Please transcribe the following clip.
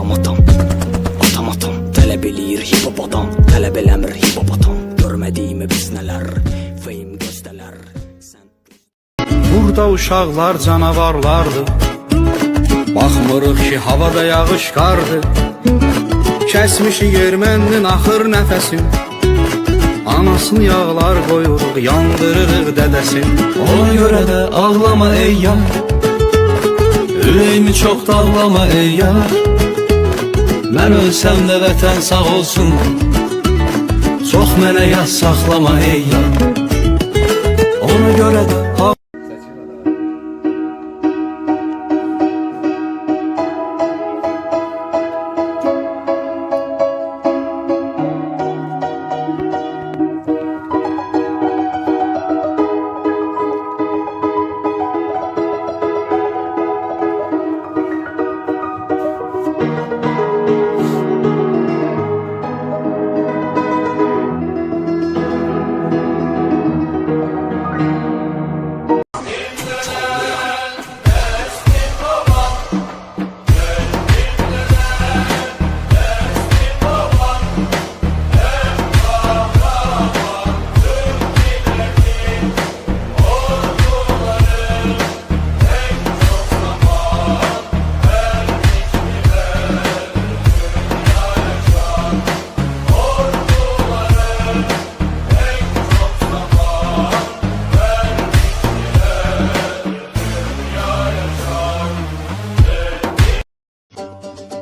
Adam atam Atam atam Tələb eləyir hip hop adam Tələb eləmir hip hop atam Görmədiyimi biz nələr Fame göstələr Burada uşaqlar canavarlardı Baxmırıq ki havada yağış qardı. Kəsmişik ermənin axır nəfəsin Anasını yağlar qoyuruq, yandırırıq dədəsin Ona göre de ağlama ey yar. Yüreğimi çok dağlama ey yar Ben ölsem de vətən sağ olsun. Çox mənə yaz saxlama ey yar